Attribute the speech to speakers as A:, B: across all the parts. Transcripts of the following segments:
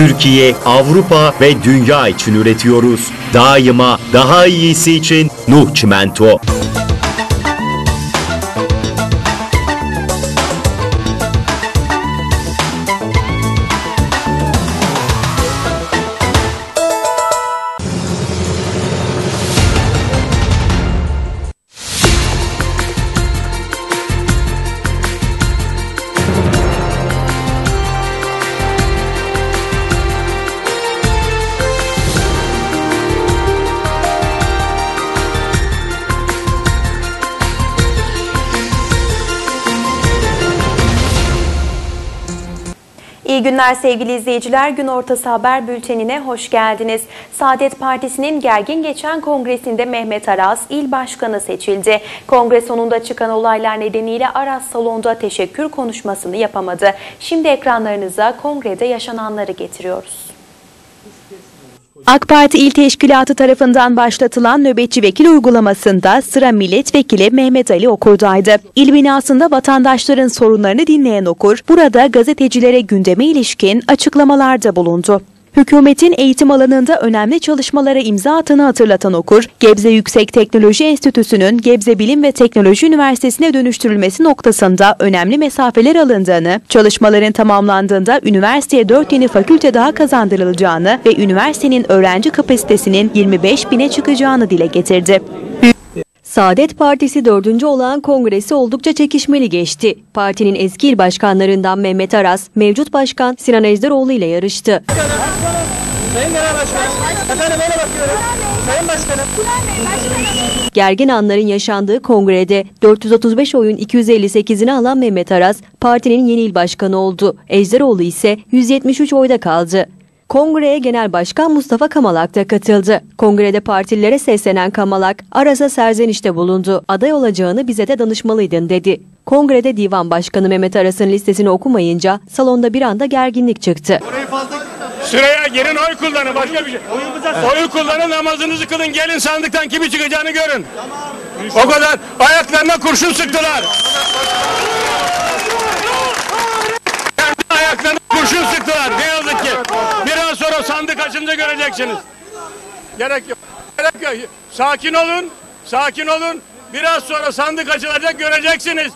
A: Türkiye, Avrupa ve dünya için üretiyoruz. Daima daha iyisi için Nuh Çimento.
B: İyi günler sevgili izleyiciler. Gün ortası haber bültenine hoş geldiniz. Saadet Partisi'nin gergin geçen kongresinde Mehmet Aras il başkanı seçildi. Kongre sonunda çıkan olaylar nedeniyle Aras salonda teşekkür konuşmasını yapamadı. Şimdi ekranlarınıza kongrede yaşananları getiriyoruz. AK Parti İl Teşkilatı tarafından başlatılan nöbetçi vekil uygulamasında sıra milletvekili Mehmet Ali Okur'daydı. İl binasında vatandaşların sorunlarını dinleyen Okur, burada gazetecilere gündeme ilişkin açıklamalarda bulundu. Hükümetin eğitim alanında önemli çalışmalara imza attığını hatırlatan Okur, Gebze Yüksek Teknoloji Enstitüsü'nün Gebze Bilim ve Teknoloji Üniversitesi'ne dönüştürülmesi noktasında önemli mesafeler alındığını, çalışmaların tamamlandığında üniversiteye 4 yeni fakülte daha kazandırılacağını ve üniversitenin öğrenci kapasitesinin 25 bine çıkacağını dile getirdi. Saadet Partisi 4. olağan kongresi oldukça çekişmeli geçti. Partinin eski il başkanlarından Mehmet Aras, mevcut başkan Sinan Ejderoğlu ile yarıştı.
C: Sayın Genel Başkanım, efendim öyle bakıyorum. Sayın Başkanım.
B: Gergin anların yaşandığı kongrede 435 oyun 258'ini alan Mehmet Aras, partinin yeni il başkanı oldu. Ejderoğlu ise 173 oyda kaldı. Kongreye Genel Başkan Mustafa Kamalak da katıldı. Kongrede partililere seslenen Kamalak, Aras'a serzenişte bulundu. Aday olacağını bize de danışmalıydın dedi. Kongrede Divan Başkanı Mehmet Aras'ın listesini okumayınca salonda bir anda gerginlik çıktı.
D: Sıraya girin oy kullanın başka bir şey. Oyu kullanın namazınızı kılın gelin sandıktan kimi çıkacağını görün. O kadar ayaklarına kurşun sıktılar. Kendi ayaklarına kurşun sıktılar ne yazık ki. Biraz sonra sandık açınca göreceksiniz. Gerek yok. Gerek yok. Sakin olun. Sakin olun. Biraz sonra sandık açılacak göreceksiniz.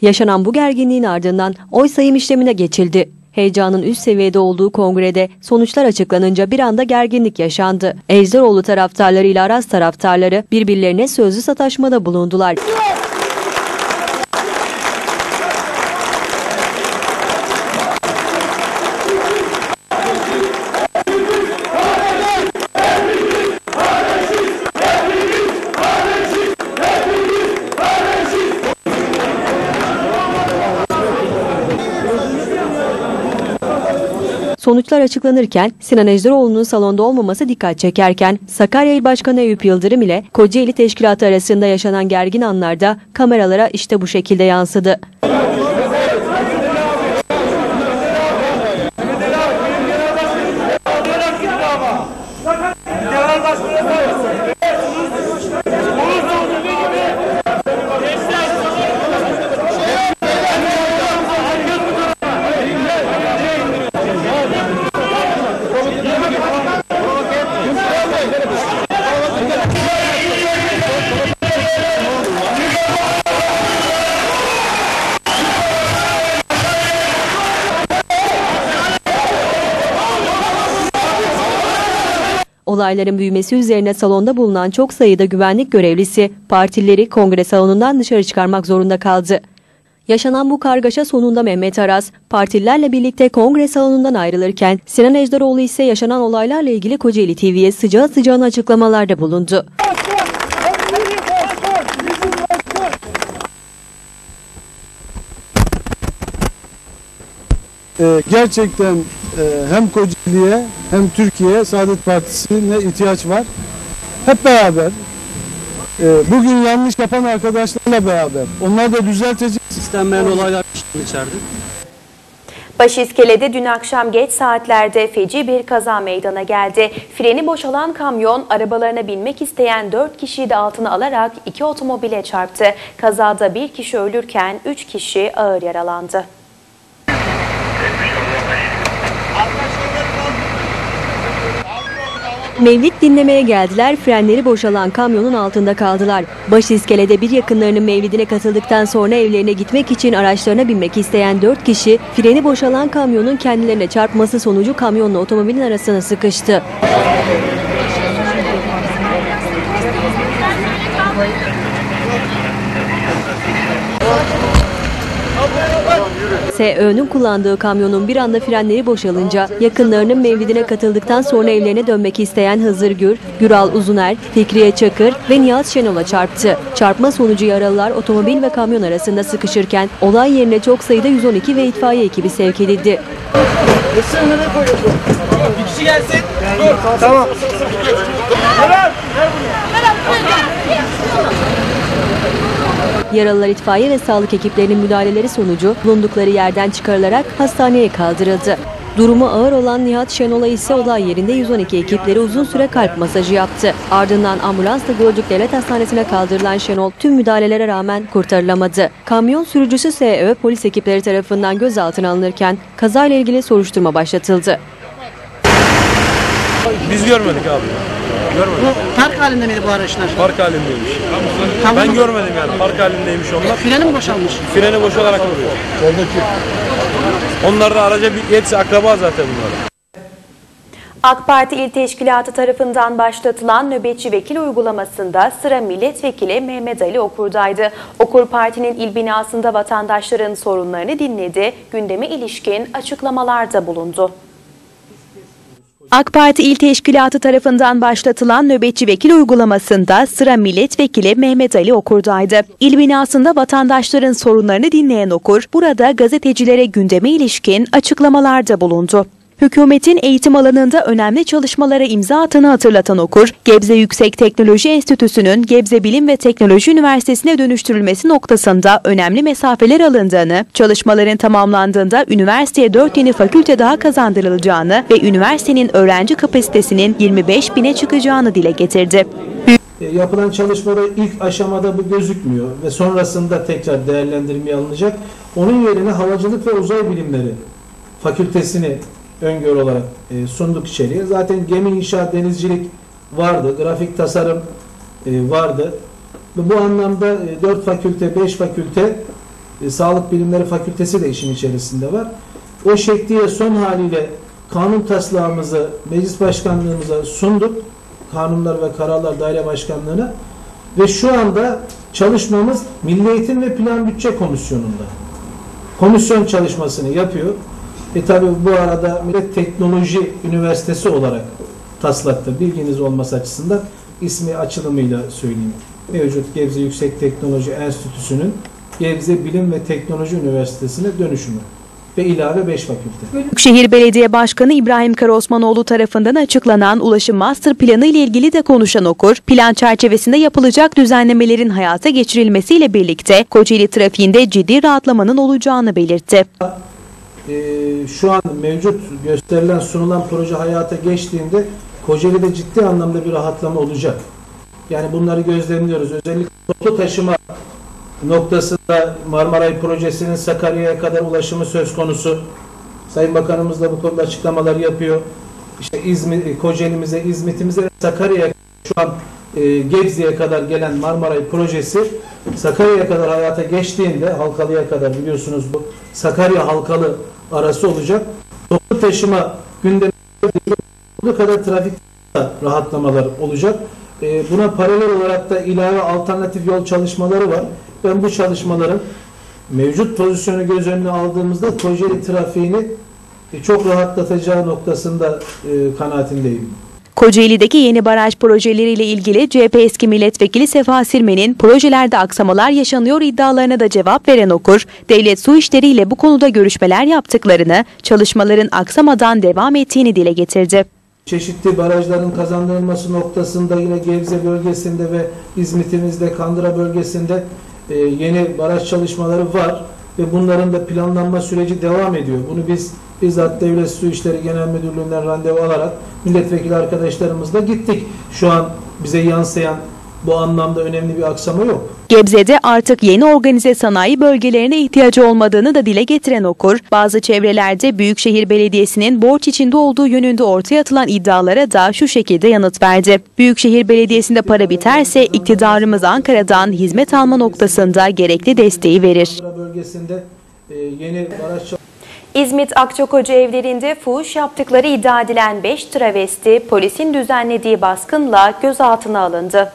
B: Yaşanan bu gerginliğin ardından oy sayım işlemine geçildi. Heyecanın üst seviyede olduğu kongrede sonuçlar açıklanınca bir anda gerginlik yaşandı. Ejderoğlu taraftarları ile Aras taraftarları birbirlerine sözlü sataşmada bulundular. Sonuçlar açıklanırken Sinan Ejderoğlu'nun salonda olmaması dikkat çekerken Sakarya İl Başkanı Eyüp Yıldırım ile Kocaeli Teşkilatı arasında yaşanan gergin anlarda kameralara işte bu şekilde yansıdı. Olayların büyümesi üzerine salonda bulunan çok sayıda güvenlik görevlisi partileri kongre salonundan dışarı çıkarmak zorunda kaldı. Yaşanan bu kargaşa sonunda Mehmet Aras, partililerle birlikte kongre salonundan ayrılırken Sinan Ejderoğlu ise yaşanan olaylarla ilgili Kocaeli TV'ye sıcağı sıcağına açıklamalarda bulundu.
E: Ee, gerçekten e, hem Kocaeli'ye hem Türkiye'ye Saadet Partisi'ne ihtiyaç var. Hep beraber e, bugün yanlış yapan arkadaşlarla beraber onları da düzelteceğiz.
C: İstenmeyen olaylar içeride.
B: Başiskele'de dün akşam geç saatlerde feci bir kaza meydana geldi. Freni boşalan kamyon arabalarına binmek isteyen 4 kişiyi de altına alarak iki otomobile çarptı. Kazada bir kişi ölürken 3 kişi ağır yaralandı. Mevlid dinlemeye geldiler, frenleri boşalan kamyonun altında kaldılar. Baş iskelede bir yakınlarının mevlidine katıldıktan sonra evlerine gitmek için araçlarına binmek isteyen dört kişi, freni boşalan kamyonun kendilerine çarpması sonucu kamyonla otomobilin arasına sıkıştı. SÖ'nün kullandığı kamyonun bir anda frenleri boşalınca yakınlarının mevlidine katıldıktan sonra evlerine dönmek isteyen Hızır Gür, Güral Uzuner, Fikriye Çakır ve Nihat Şenol'a çarptı. Çarpma sonucu yaralılar otomobil ve kamyon arasında sıkışırken olay yerine çok sayıda 112 ve itfaiye ekibi sevk edildi.
F: Bir kişi gelsin. Dur. Tamam.
B: Yaralılar itfaiye ve sağlık ekiplerinin müdahaleleri sonucu bulundukları yerden çıkarılarak hastaneye kaldırıldı. Durumu ağır olan Nihat Şenol'a ise olay yerinde 112 ekipleri uzun süre kalp masajı yaptı. Ardından ambulansla Gölcük Devlet Hastanesi'ne kaldırılan Şenol tüm müdahalelere rağmen kurtarılamadı. Kamyon sürücüsü SÖ polis ekipleri tarafından gözaltına alınırken kazayla ilgili soruşturma başlatıldı.
G: Biz görmedik abi. Görmedik.
C: Bu park halinde miydi bu araçlar?
G: Park halindeymiş.
C: Tamam.
G: Ben görmedim yani. Park halindeymiş onlar.
C: Freni mi boşalmış?
G: Freni boşalarak vuruyor. Onlar da araca bir, hepsi akraba zaten bunlar.
H: AK Parti İl Teşkilatı tarafından başlatılan nöbetçi vekil uygulamasında sıra milletvekili Mehmet Ali Okur'daydı. Okur partinin il binasında vatandaşların sorunlarını dinledi, gündeme ilişkin açıklamalarda bulundu. AK Parti İl Teşkilatı tarafından başlatılan nöbetçi vekil uygulamasında sıra milletvekili Mehmet Ali Okur'daydı. İl binasında vatandaşların sorunlarını dinleyen Okur, burada gazetecilere gündeme ilişkin açıklamalarda bulundu. Hükümetin eğitim alanında önemli çalışmalara imza attığını hatırlatan Okur, Gebze Yüksek Teknoloji Enstitüsü'nün Gebze Bilim ve Teknoloji Üniversitesi'ne dönüştürülmesi noktasında önemli mesafeler alındığını, çalışmaların tamamlandığında üniversiteye 4 yeni fakülte daha kazandırılacağını ve üniversitenin öğrenci kapasitesinin 25 bine çıkacağını dile getirdi.
I: E, Yapılan çalışmada ilk aşamada bu gözükmüyor ve sonrasında tekrar değerlendirmeye alınacak. Onun yerine havacılık ve uzay bilimleri fakültesini öngörü olarak e, sunduk içeriye. Zaten gemi inşaat denizcilik vardı, grafik tasarım e, vardı. Bu anlamda 4 fakülte, 5 fakülte, e, sağlık bilimleri fakültesi de işin içerisinde var. O şekliyle son haliyle kanun taslağımızı meclis başkanlığımıza sunduk. Kanunlar ve Kararlar Daire Başkanlığı'na ve şu anda çalışmamız Milli Eğitim ve Plan Bütçe Komisyonu'nda. Komisyon çalışmasını yapıyor. E tabi bu arada Millet Teknoloji Üniversitesi olarak taslakta bilginiz olması açısından ismi açılımıyla söyleyeyim. Mevcut Gebze Yüksek Teknoloji Enstitüsü'nün Gebze Bilim ve Teknoloji Üniversitesi'ne dönüşümü ve ilave 5 fakülte.
H: Büyükşehir Belediye Başkanı İbrahim Karaosmanoğlu tarafından açıklanan ulaşım master planı ile ilgili de konuşan Okur, plan çerçevesinde yapılacak düzenlemelerin hayata geçirilmesiyle birlikte Kocaeli trafiğinde ciddi rahatlamanın olacağını belirtti.
I: Ee, şu an mevcut gösterilen sunulan proje hayata geçtiğinde Kocaeli'de ciddi anlamda bir rahatlama olacak. Yani bunları gözlemliyoruz. Özellikle toplu taşıma noktasında Marmaray projesinin Sakarya'ya kadar ulaşımı söz konusu. Sayın Bakanımız da bu konuda açıklamalar yapıyor. İşte İzmir, Kocaeli'mize, İzmit'imize Sakarya'ya şu an e, Gebze'ye kadar gelen Marmaray projesi Sakarya'ya kadar hayata geçtiğinde Halkalı'ya kadar biliyorsunuz bu Sakarya Halkalı arası olacak. Toplu taşıma gündemi bu kadar trafik rahatlamalar olacak. E, buna paralel olarak da ilave alternatif yol çalışmaları var. Ben bu çalışmaların mevcut pozisyonu göz önüne aldığımızda Kocaeli trafiğini e, çok rahatlatacağı noktasında e, kanaatindeyim.
H: Kocaeli'deki yeni baraj projeleriyle ilgili CHP eski milletvekili Sefa Sirmen'in projelerde aksamalar yaşanıyor iddialarına da cevap veren Okur, devlet su işleriyle bu konuda görüşmeler yaptıklarını, çalışmaların aksamadan devam ettiğini dile getirdi.
I: Çeşitli barajların kazandırılması noktasında yine Gebze bölgesinde ve İzmit'imizde, Kandıra bölgesinde e, yeni baraj çalışmaları var ve bunların da planlanma süreci devam ediyor. Bunu biz bizzat Devlet Su İşleri Genel Müdürlüğü'nden randevu alarak milletvekili arkadaşlarımızla gittik. Şu an bize yansıyan bu anlamda önemli bir aksama yok.
H: Gebze'de artık yeni organize sanayi bölgelerine ihtiyacı olmadığını da dile getiren Okur, bazı çevrelerde Büyükşehir Belediyesi'nin borç içinde olduğu yönünde ortaya atılan iddialara da şu şekilde yanıt verdi. Büyükşehir Belediyesi'nde para biterse iktidarımız Ankara'dan hizmet alma noktasında gerekli desteği verir.
I: Bölgesinde e, yeni
J: İzmit Akçakoca evlerinde fuhuş yaptıkları iddia edilen 5 travesti polisin düzenlediği baskınla gözaltına alındı.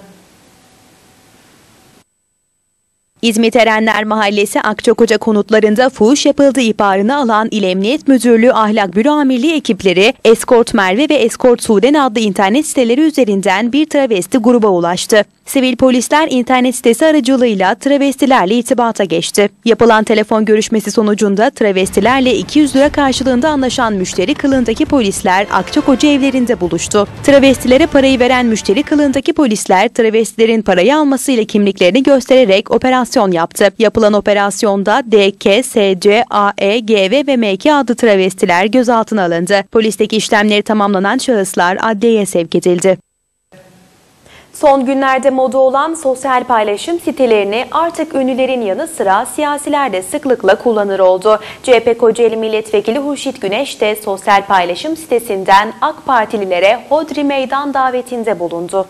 H: İzmit Erenler Mahallesi Akçakoca konutlarında fuhuş yapıldığı ihbarını alan İl Emniyet Müdürlüğü Ahlak Büro Amirliği ekipleri Eskort Merve ve Eskort Suden adlı internet siteleri üzerinden bir travesti gruba ulaştı. Sivil polisler internet sitesi aracılığıyla travestilerle irtibata geçti. Yapılan telefon görüşmesi sonucunda travestilerle 200 lira karşılığında anlaşan müşteri kılığındaki polisler Akçakoca evlerinde buluştu. Travestilere parayı veren müşteri kılığındaki polisler travestilerin parayı almasıyla kimliklerini göstererek operasyon yaptı. Yapılan operasyonda DK, SC, AE, GV ve MK adlı travestiler gözaltına alındı. Polisteki işlemleri tamamlanan şahıslar adliyeye sevk edildi.
J: Son günlerde moda olan sosyal paylaşım sitelerini artık ünlülerin yanı sıra siyasiler de sıklıkla kullanır oldu. CHP Kocaeli Milletvekili Hurşit Güneş de sosyal paylaşım sitesinden AK Partililere Hodri Meydan davetinde bulundu.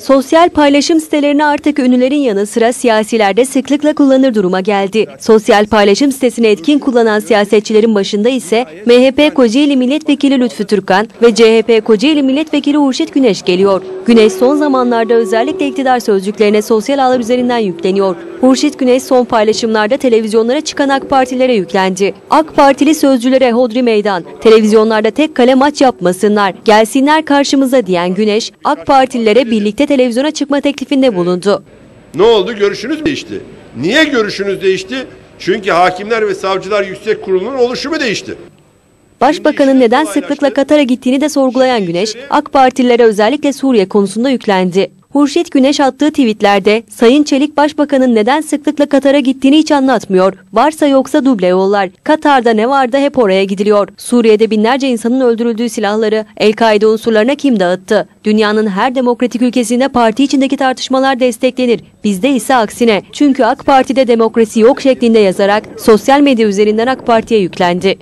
B: Sosyal paylaşım sitelerini artık ünlülerin yanı sıra siyasiler de sıklıkla kullanır duruma geldi. Sosyal paylaşım sitesini etkin kullanan siyasetçilerin başında ise MHP Kocaeli Milletvekili Lütfü Türkan ve CHP Kocaeli Milletvekili Hurşit Güneş geliyor. Güneş son zamanlarda özellikle iktidar sözcüklerine sosyal ağlar üzerinden yükleniyor. Hurşit Güneş son paylaşımlarda televizyonlara çıkan AK Partilere yüklendi. AK Partili sözcülere hodri meydan, televizyonlarda tek kale maç yapmasınlar, gelsinler karşımıza diyen Güneş, AK Partililere birlikte televizyona çıkma teklifinde bulundu.
K: Ne oldu? Görüşünüz değişti. Niye görüşünüz değişti? Çünkü Hakimler ve Savcılar Yüksek Kurulu'nun oluşumu değişti.
B: Başbakanın neden sıklıkla Katar'a gittiğini de sorgulayan Güneş, AK Partililere özellikle Suriye konusunda yüklendi. Hurşit Güneş attığı tweetlerde Sayın Çelik Başbakanın neden sıklıkla Katar'a gittiğini hiç anlatmıyor. Varsa yoksa duble yollar. Katar'da ne var da hep oraya gidiliyor. Suriye'de binlerce insanın öldürüldüğü silahları El-Kaide unsurlarına kim dağıttı? Dünyanın her demokratik ülkesinde parti içindeki tartışmalar desteklenir. Bizde ise aksine. Çünkü AK Parti'de demokrasi yok şeklinde yazarak sosyal medya üzerinden AK Parti'ye yüklendi.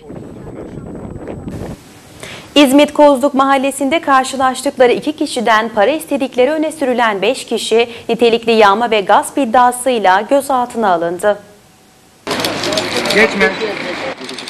J: İzmit Kozluk Mahallesi'nde karşılaştıkları iki kişiden para istedikleri öne sürülen 5 kişi nitelikli yağma ve gasp iddiasıyla gözaltına alındı.
L: Geçme.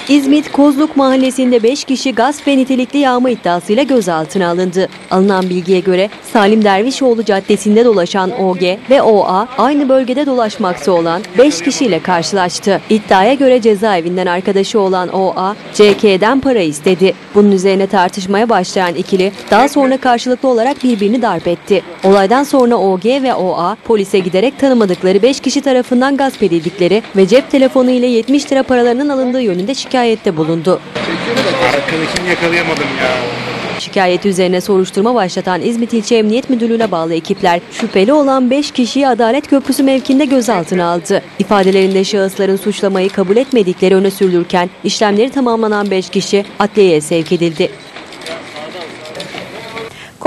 B: İzmit Kozluk Mahallesi'nde 5 kişi gasp ve nitelikli yağma iddiasıyla gözaltına alındı. Alınan bilgiye göre Salim Dervişoğlu Caddesi'nde dolaşan OG ve OA aynı bölgede dolaşmakta olan 5 kişiyle karşılaştı. İddiaya göre cezaevinden arkadaşı olan OA, CK'den para istedi. Bunun üzerine tartışmaya başlayan ikili daha sonra karşılıklı olarak birbirini darp etti. Olaydan sonra OG ve OA polise giderek tanımadıkları 5 kişi tarafından gasp edildikleri ve cep telefonu ile 70 lira paralarının alındığı yönünde şikayette bulundu.
L: Arkadaşını yakalayamadım ya.
B: Şikayet üzerine soruşturma başlatan İzmit İlçe Emniyet Müdürlüğü'ne bağlı ekipler şüpheli olan 5 kişiyi Adalet Köprüsü mevkinde gözaltına aldı. İfadelerinde şahısların suçlamayı kabul etmedikleri öne sürülürken işlemleri tamamlanan 5 kişi adliyeye sevk edildi.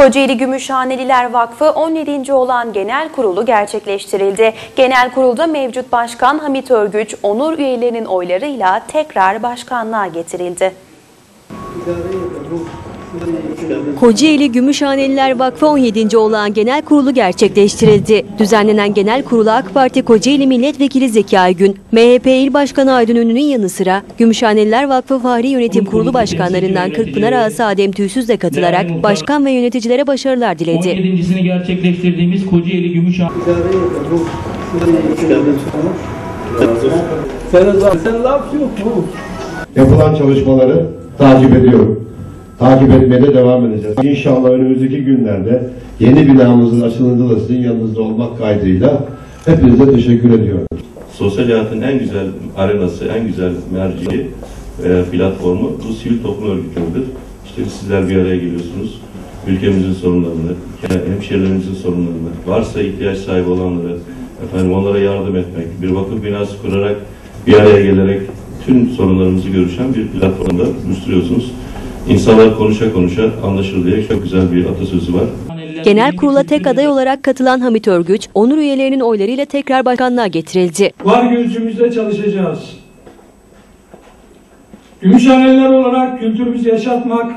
J: Kocaeli Gümüşhaneliler Vakfı 17. olan genel kurulu gerçekleştirildi. Genel kurulda mevcut başkan Hamit Örgüç, onur üyelerinin oylarıyla tekrar başkanlığa getirildi.
B: Kocaeli Gümüşhaneliler Vakfı 17. olan genel kurulu gerçekleştirildi. Düzenlenen genel kurula AK Parti Kocaeli Milletvekili Zeki Aygün, MHP İl Başkanı Aydın Ünlü'nün yanı sıra Gümüşhaneliler Vakfı Fahri Yönetim Kurulu Başkanlarından Kırkpınar Ağası Adem Tüysüz de katılarak başkan ve yöneticilere başarılar diledi.
M: 17.sini gerçekleştirdiğimiz Kocaeli Gümüşhane
K: Yapılan çalışmaları takip ediyorum. Takip etmeye de devam edeceğiz. İnşallah önümüzdeki günlerde yeni binamızın açılımında da sizin yanınızda olmak kaydıyla hepinize teşekkür ediyorum.
N: Sosyal hayatın en güzel arenası, en güzel merceği, e, platformu bu sivil toplum örgütleridir. İşte sizler bir araya geliyorsunuz. Ülkemizin sorunlarını, hemşehrilerimizin sorunlarını, varsa ihtiyaç sahibi olanları, efendim onlara yardım etmek, bir vakıf binası kurarak bir araya gelerek tüm sorunlarımızı görüşen bir platformda buluşturuyorsunuz. İnsanlar konuşa konuşa anlaşır diye çok güzel bir atasözü var.
B: Genel kurula tek aday olarak katılan Hamit Örgüç, onur üyelerinin oylarıyla tekrar başkanlığa getirildi.
O: Var gözümüzde çalışacağız. Gümüşhaneliler olarak kültürümüzü yaşatmak,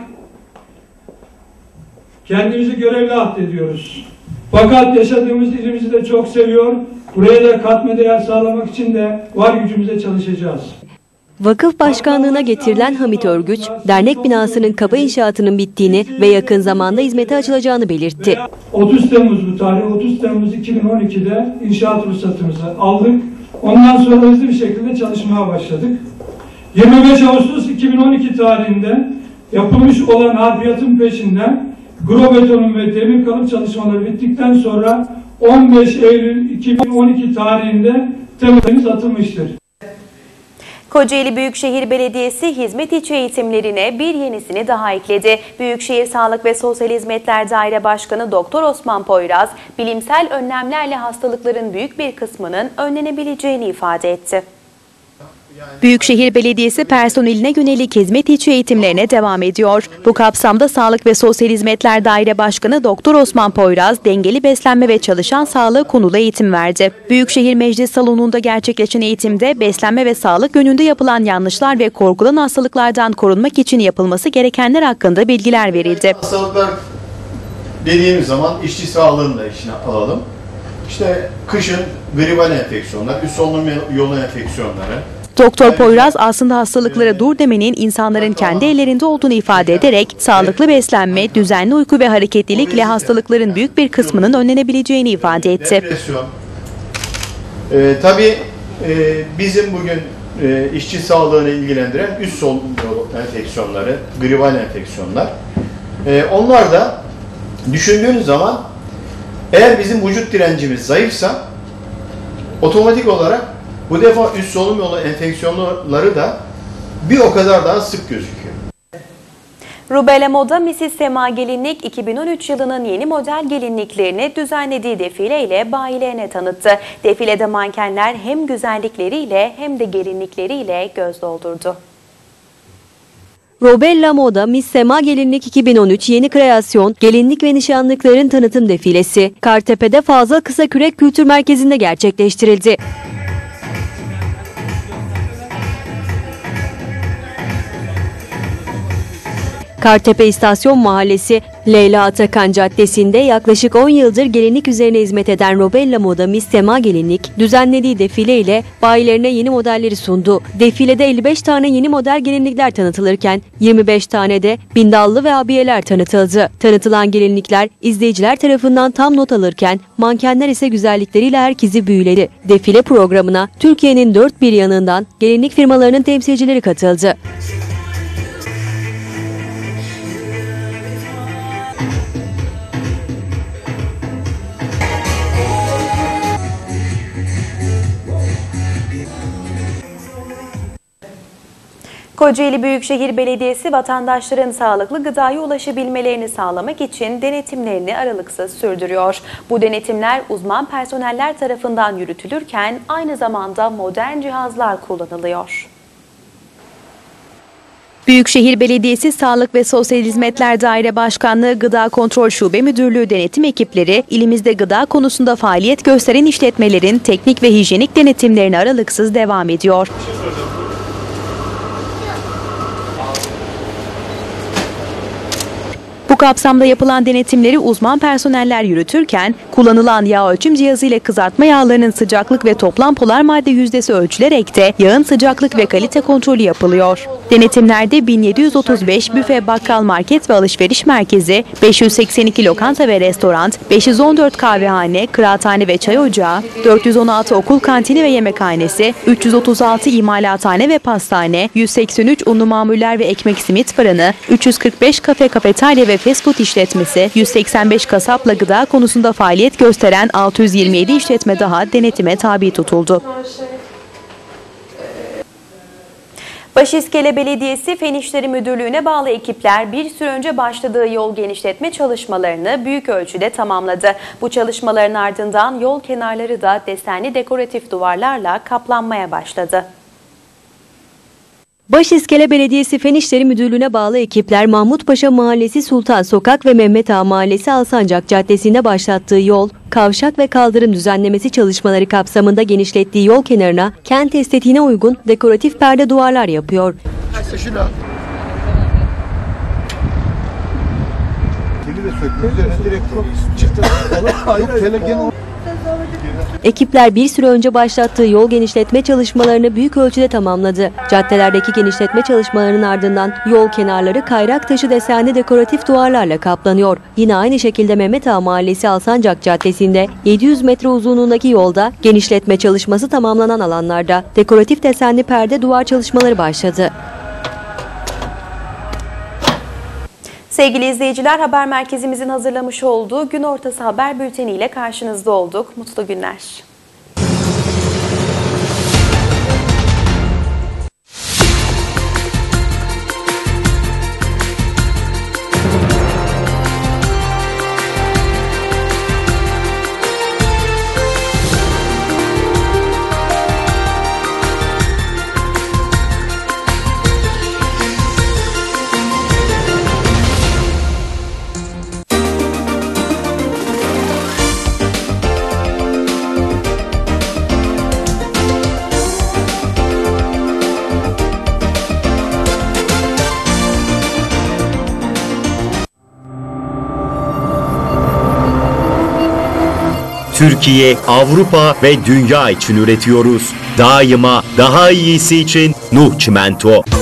O: kendimizi görevli addediyoruz. Fakat yaşadığımız ilimizi de çok seviyor. Buraya da katma değer sağlamak için de var gücümüze çalışacağız.
B: Vakıf başkanlığına getirilen Hamit Örgüç, dernek binasının kapı inşaatının bittiğini ve yakın zamanda hizmete açılacağını belirtti.
O: 30 Temmuz bu tarih. 30 Temmuz 2012'de inşaat ruhsatımızı aldık. Ondan sonra hızlı bir şekilde çalışmaya başladık. 25 Ağustos 2012 tarihinde yapılmış olan harbiyatın peşinden grobetonun ve demir kalıp çalışmaları bittikten sonra 15 Eylül 2012 tarihinde temelimiz atılmıştır.
J: Kocaeli Büyükşehir Belediyesi hizmet içi eğitimlerine bir yenisini daha ekledi. Büyükşehir Sağlık ve Sosyal Hizmetler Daire Başkanı Doktor Osman Poyraz, bilimsel önlemlerle hastalıkların büyük bir kısmının önlenebileceğini ifade etti.
H: Büyükşehir Belediyesi personeline yönelik hizmet içi eğitimlerine devam ediyor. Bu kapsamda Sağlık ve Sosyal Hizmetler Daire Başkanı Doktor Osman Poyraz, dengeli beslenme ve çalışan sağlığı konulu eğitim verdi. Büyükşehir Meclis Salonu'nda gerçekleşen eğitimde beslenme ve sağlık yönünde yapılan yanlışlar ve korkulan hastalıklardan korunmak için yapılması gerekenler hakkında bilgiler verildi.
P: Hastalıklar dediğimiz zaman işçi sağlığını da içine alalım. İşte kışın gribal enfeksiyonlar, üst solunum yolu enfeksiyonları,
H: Doktor Poyraz aslında hastalıklara dur demenin insanların kendi ellerinde olduğunu ifade ederek sağlıklı beslenme, düzenli uyku ve hareketlilik ile hastalıkların büyük bir kısmının önlenebileceğini ifade etti.
P: Ee, tabii e, bizim bugün e, işçi sağlığını ilgilendiren üst solunum enfeksiyonları, gribal enfeksiyonlar. E, onlar da düşündüğünüz zaman eğer bizim vücut direncimiz zayıfsa otomatik olarak bu defa üst solunum yolu enfeksiyonları da bir o kadar daha sık gözüküyor.
J: Rubella Moda Mrs. Sema Gelinlik 2013 yılının yeni model gelinliklerini düzenlediği defileyle bayilerine tanıttı. Defilede mankenler hem güzellikleriyle hem de gelinlikleriyle göz doldurdu.
B: Robella Moda Miss Sema Gelinlik 2013 yeni kreasyon gelinlik ve nişanlıkların tanıtım defilesi Kartepe'de Fazıl Kısakürek Kültür Merkezi'nde gerçekleştirildi. Kartepe İstasyon Mahallesi Leyla Atakan Caddesi'nde yaklaşık 10 yıldır gelinlik üzerine hizmet eden Robella Moda Miss Sema Gelinlik düzenlediği defile ile bayilerine yeni modelleri sundu. Defilede 55 tane yeni model gelinlikler tanıtılırken 25 tane de bindallı ve abiyeler tanıtıldı. Tanıtılan gelinlikler izleyiciler tarafından tam not alırken mankenler ise güzellikleriyle herkesi büyüledi. Defile programına Türkiye'nin dört bir yanından gelinlik firmalarının temsilcileri katıldı.
J: Kocaeli Büyükşehir Belediyesi vatandaşların sağlıklı gıdaya ulaşabilmelerini sağlamak için denetimlerini aralıksız sürdürüyor. Bu denetimler uzman personeller tarafından yürütülürken aynı zamanda modern cihazlar kullanılıyor.
H: Büyükşehir Belediyesi Sağlık ve Sosyal Hizmetler Daire Başkanlığı Gıda Kontrol Şube Müdürlüğü denetim ekipleri ilimizde gıda konusunda faaliyet gösteren işletmelerin teknik ve hijyenik denetimlerine aralıksız devam ediyor. Bu kapsamda yapılan denetimleri uzman personeller yürütürken kullanılan yağ ölçüm cihazı ile kızartma yağlarının sıcaklık ve toplam polar madde yüzdesi ölçülerek de yağın sıcaklık ve kalite kontrolü yapılıyor. Denetimlerde 1735 büfe, bakkal, market ve alışveriş merkezi, 582 lokanta ve restoran, 514 kahvehane, kıraathane ve çay ocağı, 416 okul kantini ve yemekhanesi, 336 imalathane ve pastane, 183 unlu mamuller ve ekmek simit fırını, 345 kafe kafeterya ve fast food işletmesi, 185 kasapla gıda konusunda faaliyet gösteren 627 işletme daha denetime tabi tutuldu.
J: Başiskele Belediyesi Fen İşleri Müdürlüğü'ne bağlı ekipler bir süre önce başladığı yol genişletme çalışmalarını büyük ölçüde tamamladı. Bu çalışmaların ardından yol kenarları da desenli dekoratif duvarlarla kaplanmaya başladı.
B: Başiskele Belediyesi Fen İşleri Müdürlüğü'ne bağlı ekipler Mahmutpaşa Mahallesi Sultan Sokak ve Mehmet Ağa Mahallesi Alsancak Caddesi'nde başlattığı yol, kavşak ve kaldırım düzenlemesi çalışmaları kapsamında genişlettiği yol kenarına kent estetiğine uygun dekoratif perde duvarlar yapıyor. Ekipler bir süre önce başlattığı yol genişletme çalışmalarını büyük ölçüde tamamladı. Caddelerdeki genişletme çalışmalarının ardından yol kenarları kayrak taşı desenli dekoratif duvarlarla kaplanıyor. Yine aynı şekilde Mehmet Ağa Mahallesi Alsancak Caddesi'nde 700 metre uzunluğundaki yolda genişletme çalışması tamamlanan alanlarda dekoratif desenli perde duvar çalışmaları başladı.
J: Sevgili izleyiciler, haber merkezimizin hazırlamış olduğu gün ortası haber bülteni ile karşınızda olduk. Mutlu günler.
Q: Türkiye, Avrupa ve dünya için üretiyoruz. Daima daha iyisi için Nuh Çimento.